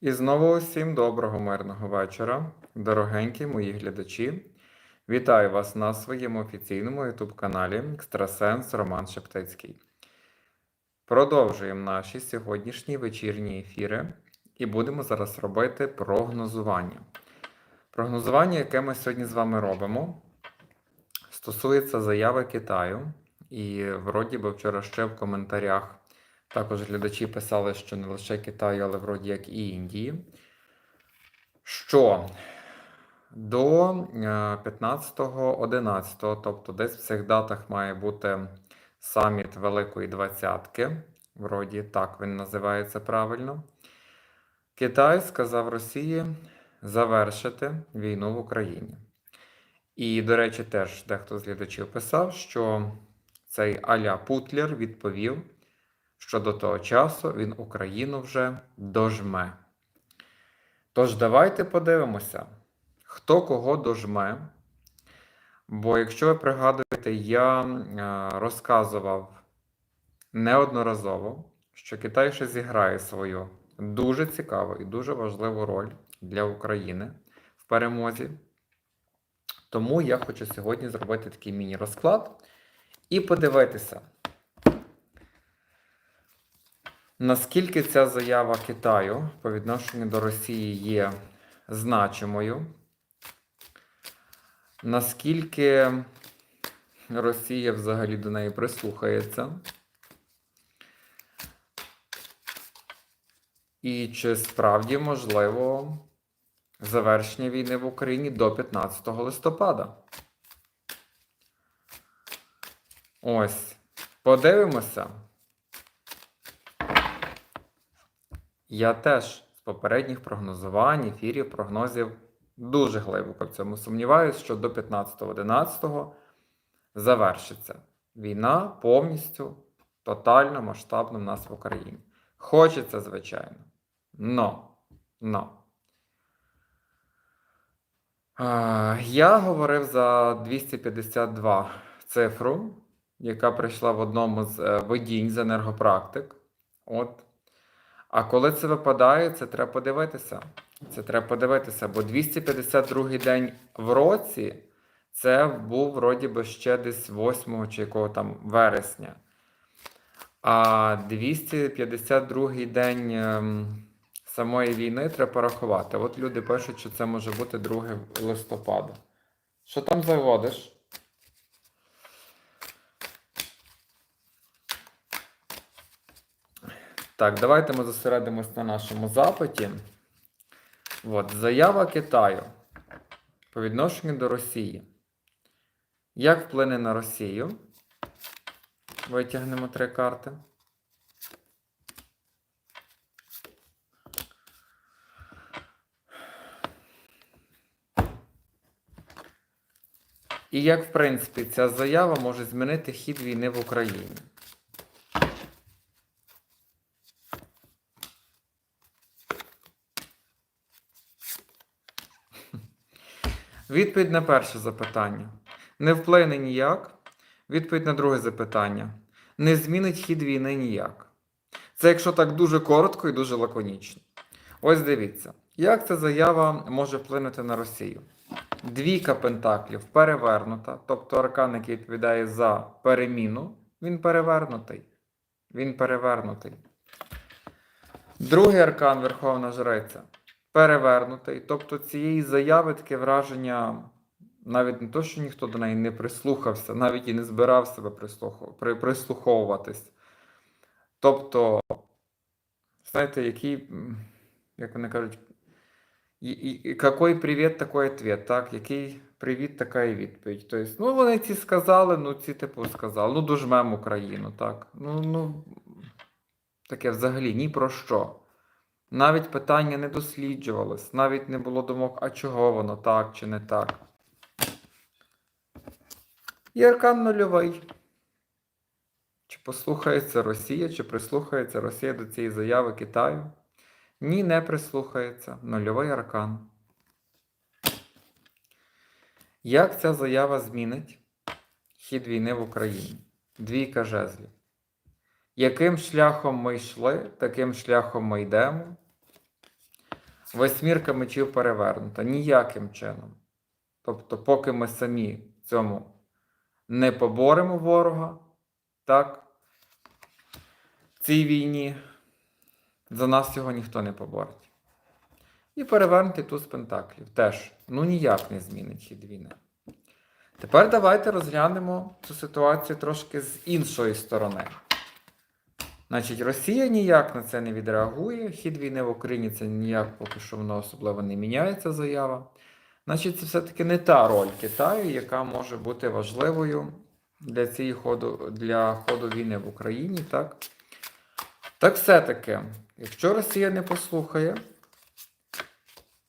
І знову усім доброго мирного вечора, дорогенькі мої глядачі. Вітаю вас на своєму офіційному youtube каналі Екстрасенс Роман Шептицький. Продовжуємо наші сьогоднішні вечірні ефіри і будемо зараз робити прогнозування. Прогнозування, яке ми сьогодні з вами робимо, стосується заяви Китаю. І вроді би вчора ще в коментарях також глядачі писали, що не лише Китаю, але вроді як і Індії. Що до 15-11, тобто десь в цих датах має бути саміт Великої Двадцятки. Вроді так він називається правильно. Китай сказав Росії завершити війну в Україні. І, до речі, теж дехто з глядачів писав, що цей Аля Путлер відповів, що до того часу він Україну вже дожме. Тож давайте подивимося, хто кого дожме. Бо, якщо ви пригадуєте, я е, розказував неодноразово, що Китай ще зіграє свою дуже цікаву і дуже важливу роль для України в перемозі. Тому я хочу сьогодні зробити такий міні-розклад і подивитися, наскільки ця заява Китаю по відношенню до Росії є значимою, наскільки Росія взагалі до неї прислухається, і чи справді можливо завершення війни в Україні до 15 листопада? Ось, подивимося. Я теж з попередніх прогнозувань, ефірів, прогнозів дуже глибоко в цьому сумніваюся, що до 15-11 завершиться війна повністю, тотально масштабно в нас в Україні. Хочеться, звичайно. Но, но. Я говорив за 252 цифру, яка прийшла в одному з е, видінь з енергопрактик. От. А коли це випадає, це треба подивитися. Це треба подивитися, бо 252 й день в році це був вроді би ще десь 8 чи якого там вересня. А 252 день ем, самої війни треба порахувати. От люди пишуть, що це може бути 2 листопада. Що там заводиш? Так, давайте ми зосередимось на нашому запиті. От, заява Китаю по відношенню до Росії. Як вплине на Росію? Витягнемо три карти. І як, в принципі, ця заява може змінити хід війни в Україні? Відповідь на перше запитання. Не вплине ніяк. Відповідь на друге запитання. Не змінить хід війни ніяк. Це якщо так дуже коротко і дуже лаконічно. Ось дивіться, як ця заява може вплинути на Росію. Двійка пентаклів перевернута, тобто аркан, який відповідає за переміну, він перевернутий. Він перевернутий. Другий аркан Верховна Жриця перевернутий. Тобто цієї заяви таке враження, навіть не то, що ніхто до неї не прислухався, навіть і не збирав себе прислуховуватись. Тобто, знаєте, який, як вони кажуть, і, і, який привіт, такий ответ, так? Який привіт, така і відповідь. Тобто, ну вони ці сказали, ну ці типу сказали, ну дожмемо Україну, так. Ну, ну, таке взагалі ні про що. Навіть питання не досліджувалось, навіть не було думок, а чого воно так чи не так. І аркан нульовий. Чи послухається Росія, чи прислухається Росія до цієї заяви Китаю? Ні, не прислухається. Нульовий аркан. Як ця заява змінить хід війни в Україні? Двійка жезлів. Яким шляхом ми йшли, таким шляхом ми йдемо. Восьмірка мечів перевернута. Ніяким чином. Тобто, поки ми самі в цьому не поборемо ворога, так, в цій війні, за нас його ніхто не поборить. І перевернутий туз пентаклів теж ну ніяк не змінить хід війни. Тепер давайте розглянемо цю ситуацію трошки з іншої сторони. Значить, Росія ніяк на це не відреагує. Хід війни в Україні це ніяк поки що воно особливо не міняється заява. Значить, це все-таки не та роль Китаю, яка може бути важливою для цієї ходу, для ходу війни в Україні. Так, так все-таки, якщо Росія не послухає,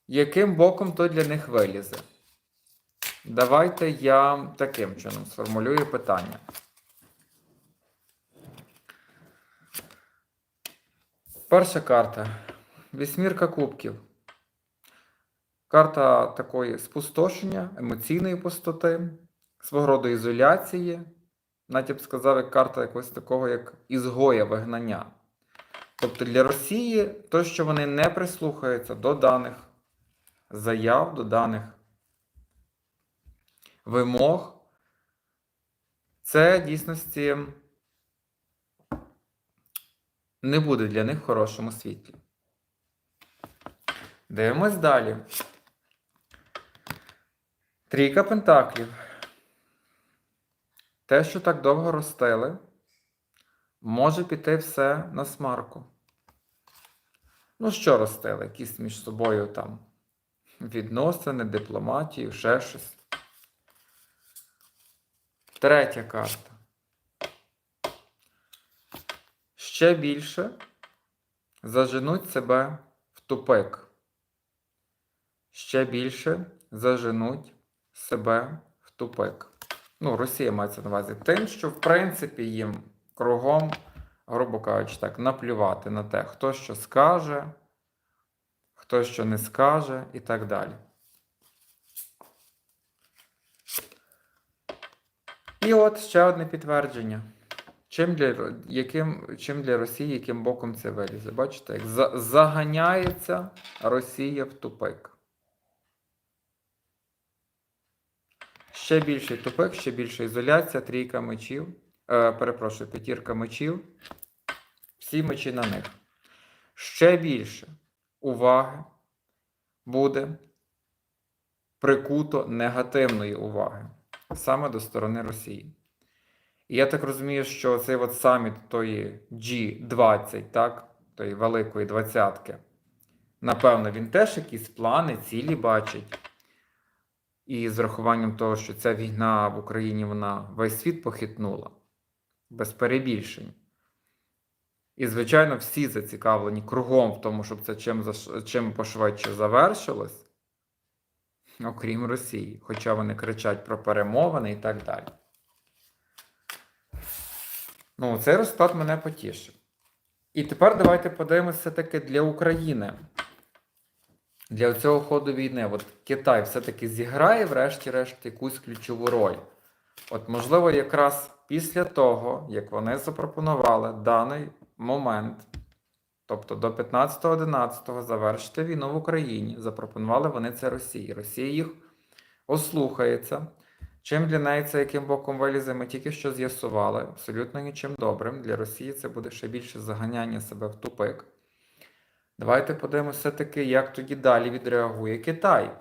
яким боком то для них вилізе? Давайте я таким чином сформулюю питання. Перша карта. Вісьмірка кубків. Карта такої спустошення, емоційної пустоти, свого роду ізоляції. Навіть б сказав, як карта якогось такого, як ізгоя вигнання. Тобто для Росії то, що вони не прислухаються до даних заяв, до даних вимог, це дійсності не буде для них в хорошому світлі. Дивимось далі. Трійка пентаклів. Те, що так довго ростили, може піти все на смарку. Ну, що ростили? Якісь між собою там відносини, дипломатію, ще щось. Третя карта. Ще більше заженуть себе в тупик. Ще більше заженуть себе в тупик. Ну, Росія мається на увазі тим, що в принципі їм кругом, грубо кажучи, так, наплювати на те, хто що скаже, хто що не скаже і так далі. І от ще одне підтвердження. Чим для, яким, чим для Росії, яким боком це вилізе? Бачите, як за, заганяється Росія в тупик. Ще більший тупик, ще більша ізоляція, трійка мечів. Е, перепрошую, п'ятірка мечів. Всі мечі на них. Ще більше уваги буде прикуто негативної уваги саме до сторони Росії. І я так розумію, що цей от саміт тої G20, так, тої великої двадцятки, напевно, він теж якісь плани, цілі бачить. І з врахуванням того, що ця війна в Україні вона весь світ похитнула, без перебільшень. І, звичайно, всі зацікавлені кругом в тому, щоб це чим, чим пошвидше завершилось, окрім Росії. Хоча вони кричать про перемовини і так далі. Ну, цей розклад мене потішив. І тепер давайте подивимося все-таки для України. Для цього ходу війни. От Китай все-таки зіграє, врешті-решт, якусь ключову роль. От, можливо, якраз після того, як вони запропонували даний момент, тобто до 15-11 завершити війну в Україні, запропонували вони це Росії. Росія їх ослухається. Чим для неї це яким боком вилізе, ми тільки що з'ясували. Абсолютно нічим добрим. Для Росії це буде ще більше заганяння себе в тупик. Давайте подивимося все-таки, як тоді далі відреагує Китай.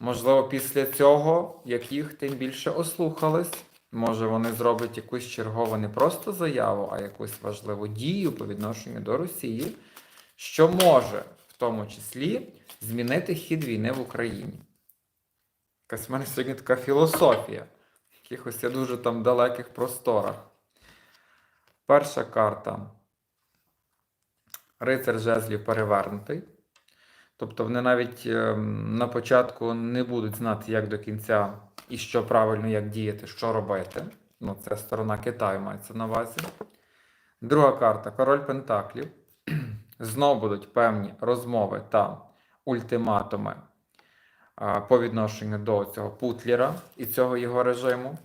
Можливо, після цього, як їх тим більше ослухались, може вони зроблять якусь чергову не просто заяву, а якусь важливу дію по відношенню до Росії, що може в тому числі змінити хід війни в Україні. Якась в мене сьогодні така філософія якихось я дуже там далеких просторах. Перша карта. Рицар жезлів перевернутий. Тобто вони навіть ем, на початку не будуть знати, як до кінця і що правильно, як діяти, що робити. Ну, це сторона Китаю мається на увазі. Друга карта король Пентаклів. Знову будуть певні розмови та ультиматуми по відношенню до цього Путлера і цього його режиму.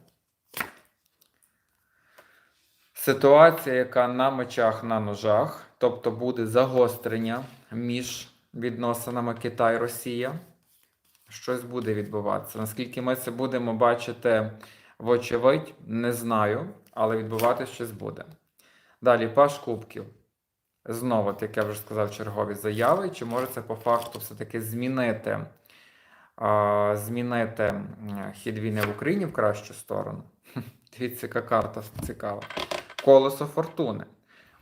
Ситуація, яка на мечах, на ножах, тобто буде загострення між відносинами Китай-Росія. Щось буде відбуватися. Наскільки ми це будемо бачити вочевидь, не знаю, але відбуватися щось буде. Далі, Паш Кубків. Знову, як я вже сказав, чергові заяви. Чи може це по факту все-таки змінити, змінити хід війни в Україні в кращу сторону? Дивіться, яка карта цікава. Колесо фортуни.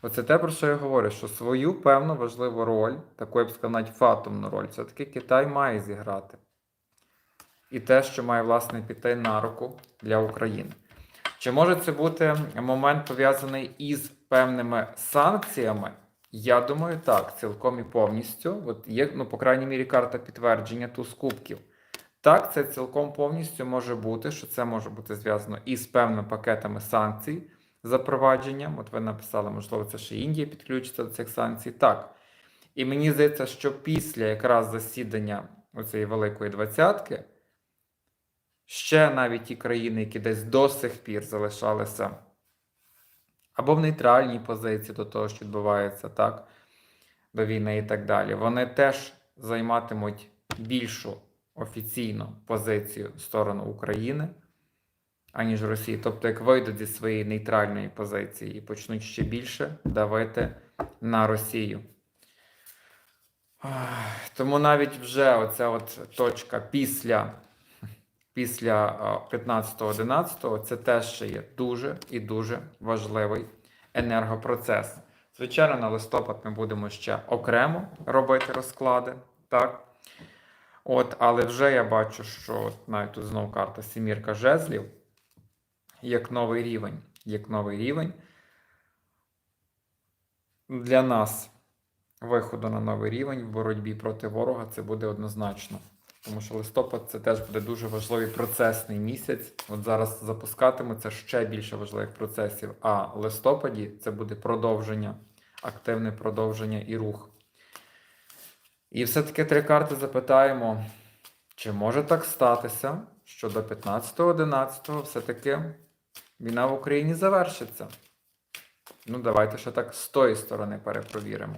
Оце те, про що я говорю, що свою певну важливу роль, таку я б сказав, навіть фатумну роль, все-таки Китай має зіграти. І те, що має, власне, піти на руку для України. Чи може це бути момент пов'язаний із певними санкціями? Я думаю, так, цілком і повністю. От є, ну, по крайній мірі, карта підтвердження туз кубків. Так, це цілком повністю може бути, що це може бути зв'язано із певними пакетами санкцій, запровадженням. От ви написали, можливо, це ще Індія підключиться до цих санкцій. Так. І мені здається, що після якраз засідання оцієї Великої двадцятки ще навіть ті країни, які десь до сих пір залишалися або в нейтральній позиції до того, що відбувається, так, до війни і так далі, вони теж займатимуть більшу офіційну позицію в сторону України, аніж Росії. Тобто, як вийдуть зі своєї нейтральної позиції і почнуть ще більше давити на Росію. Тому навіть вже оця от точка після, після а, 15-11 це теж ще є дуже і дуже важливий енергопроцес. Звичайно, на листопад ми будемо ще окремо робити розклади, так? От, але вже я бачу, що навіть тут знову карта Сімірка жезлів, як новий рівень, як новий рівень для нас виходу на новий рівень в боротьбі проти ворога це буде однозначно. Тому що листопад це теж буде дуже важливий процесний місяць. От зараз запускатимуться ще більше важливих процесів. А листопаді це буде продовження, активне продовження і рух. І все-таки три карти запитаємо, чи може так статися, що до 15-11 все-таки війна в Україні завершиться. Ну, давайте ще так з тої сторони перепровіримо.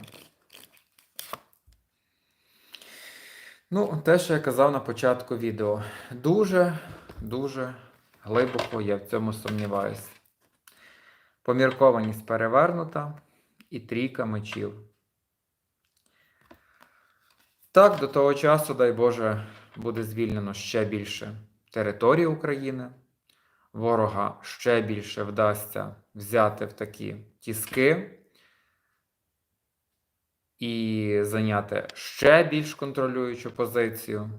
Ну, те, що я казав на початку відео, дуже, дуже глибоко я в цьому сумніваюся. Поміркованість перевернута і трійка мечів. Так, до того часу, дай Боже, буде звільнено ще більше території України. Ворога ще більше вдасться взяти в такі тіски і зайняти ще більш контролюючу позицію,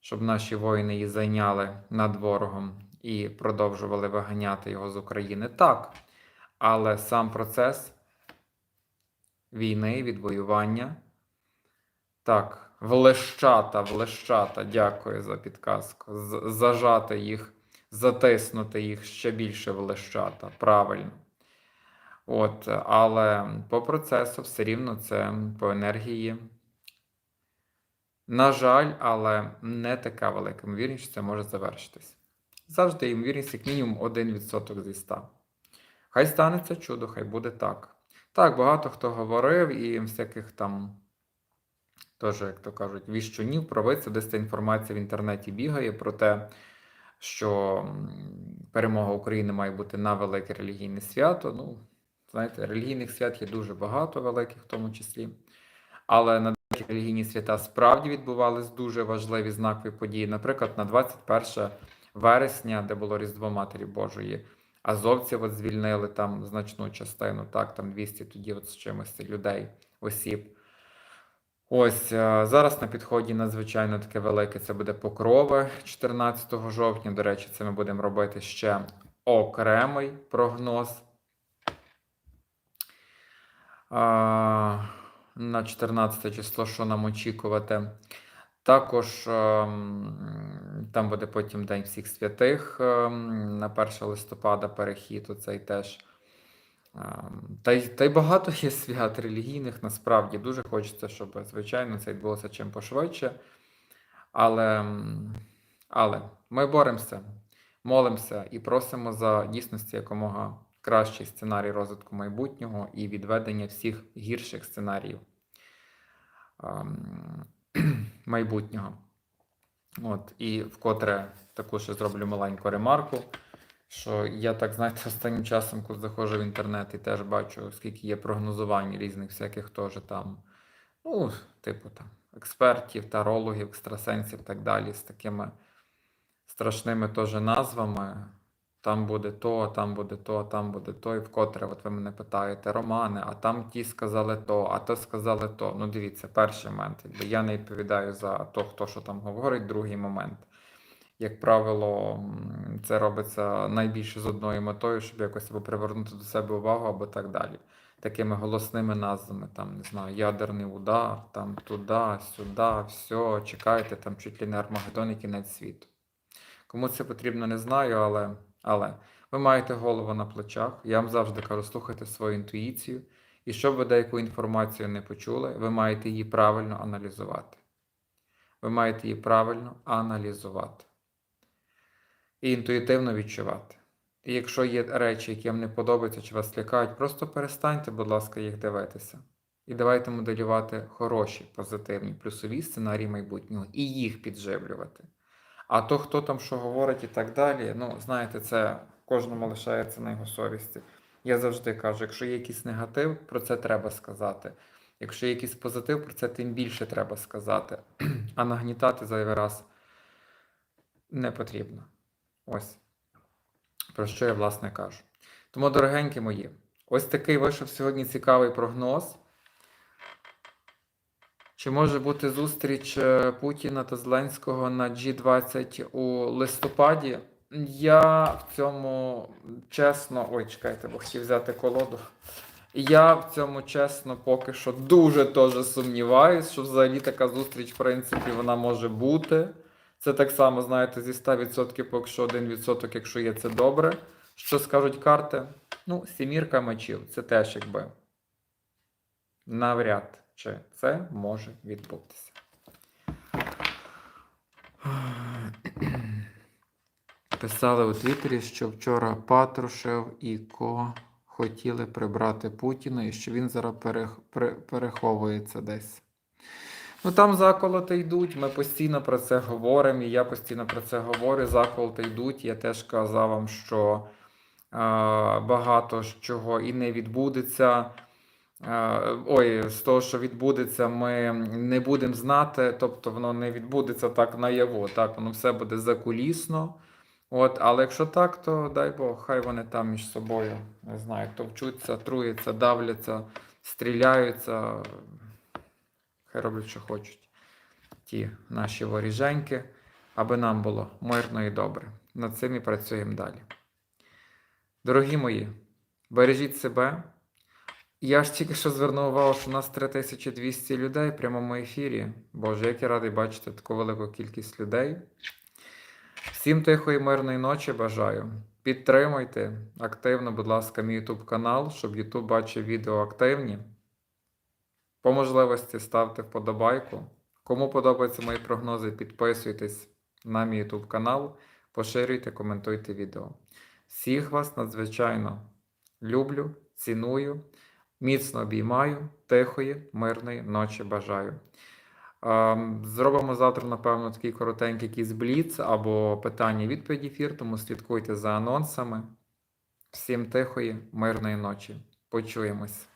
щоб наші воїни її зайняли над ворогом і продовжували виганяти його з України. Так, але сам процес війни, відвоювання. Так, влещата, влещата, дякую за підказку. Зажати їх, затиснути їх ще більше влещата. Правильно. От, але по процесу все рівно це по енергії. На жаль, але не така велика ймовірність, що це може завершитись. Завжди ймовірність як мінімум 1% зі 100. Хай станеться чудо, хай буде так. Так, багато хто говорив і всяких там, теж, як то кажуть, віщунів, провидців, десь ця інформація в інтернеті бігає про те, що перемога України має бути на велике релігійне свято. Ну, знаєте, релігійних свят є дуже багато великих, в тому числі. Але на деякі релігійні свята справді відбувались дуже важливі знакові події. Наприклад, на 21 вересня, де було Різдво Матері Божої, азовців от звільнили там значну частину, так, там 200 тоді от з чимось людей, осіб. Ось е, зараз на підході надзвичайно таке велике. Це буде покрови 14 жовтня. До речі, це ми будемо робити ще окремий прогноз. На 14 число, що нам очікувати. Також ем, там буде потім День всіх святих ем, на 1 листопада перехід. Оцей теж. Ем, Та й, та й багато є свят релігійних, насправді дуже хочеться, щоб, звичайно, це відбулося чим пошвидше. Але, але ми боремося, молимося і просимо за дійсності якомога кращий сценарій розвитку майбутнього і відведення всіх гірших сценаріїв. ем, майбутнього. От, і вкотре таку ще зроблю маленьку ремарку, що я так, знаєте, останнім часом, коли заходжу в інтернет і теж бачу, скільки є прогнозувань різних всяких теж там, ну, типу там, експертів, тарологів, екстрасенсів і так далі, з такими страшними теж назвами. Там буде то, там буде то, там буде то. І вкотре, от ви мене питаєте, Романе, а там ті сказали то, а то сказали то. Ну, дивіться, перший момент. Якби я не відповідаю за то, хто що там говорить. Другий момент. Як правило, це робиться найбільше з одною метою, щоб якось або привернути до себе увагу, або так далі. Такими голосними назвами, там, не знаю, ядерний удар, там туди, сюди, все, чекайте, там чуть ли не Армагеддон і кінець світу. Кому це потрібно, не знаю, але, але ви маєте голову на плечах. Я вам завжди кажу, слухайте свою інтуїцію. І щоб ви деяку інформацію не почули, ви маєте її правильно аналізувати. Ви маєте її правильно аналізувати і інтуїтивно відчувати. І якщо є речі, які вам не подобаються чи вас лякають, просто перестаньте, будь ласка, їх дивитися. І давайте моделювати хороші, позитивні, плюсові сценарії майбутнього і їх підживлювати. А то, хто там що говорить і так далі, ну, знаєте, це кожному лишається на його совісті. Я завжди кажу, якщо є якийсь негатив, про це треба сказати. Якщо є якийсь позитив, про це тим більше треба сказати. А нагнітати зайвий раз не потрібно. Ось про що я власне кажу. Тому, дорогенькі мої, ось такий вийшов сьогодні цікавий прогноз. Чи може бути зустріч е, Путіна та Зеленського на G20 у листопаді? Я в цьому чесно. Ой, чекайте, бо хотів взяти колоду. Я в цьому чесно поки що дуже теж сумніваюсь, що взагалі така зустріч, в принципі, вона може бути. Це так само, знаєте, зі 100% поки що 1%, якщо є це добре. Що скажуть карти? Ну, сімірка мечів. Це теж якби навряд чи це може відбутися. Писали у Твіттері, що вчора Патрушев і Ко хотіли прибрати Путіна і що він зараз перех... пере- переховується десь. Ну там заколоти йдуть, ми постійно про це говоримо, і я постійно про це говорю. Заколоти йдуть. Я теж казав вам, що е, багато чого і не відбудеться. Е, ой, з того, що відбудеться, ми не будемо знати, тобто воно не відбудеться так наяву, так, воно все буде закулісно. От, але якщо так, то дай Бог, хай вони там між собою, не знаю, товчуться, труються, давляться, стріляються. Хай роблять, що хочуть. Ті наші воріженьки, аби нам було мирно і добре. Над цим і працюємо далі. Дорогі мої, бережіть себе. Я ж тільки що звернув увагу, що у нас 3200 людей в прямому ефірі. Боже, як я радий бачити таку велику кількість людей. Всім тихої мирної ночі бажаю. Підтримуйте активно, будь ласка, мій YouTube канал, щоб YouTube бачив відео активні. По можливості ставте вподобайку. Кому подобаються мої прогнози, підписуйтесь на мій YouTube канал, поширюйте, коментуйте відео. Всіх вас надзвичайно люблю, ціную, міцно обіймаю, тихої, мирної ночі бажаю. Ем, Зробимо завтра, напевно, такий коротенький якийсь бліц або питання-відповіді ефір, тому слідкуйте за анонсами. Всім тихої, мирної ночі. Почуємось.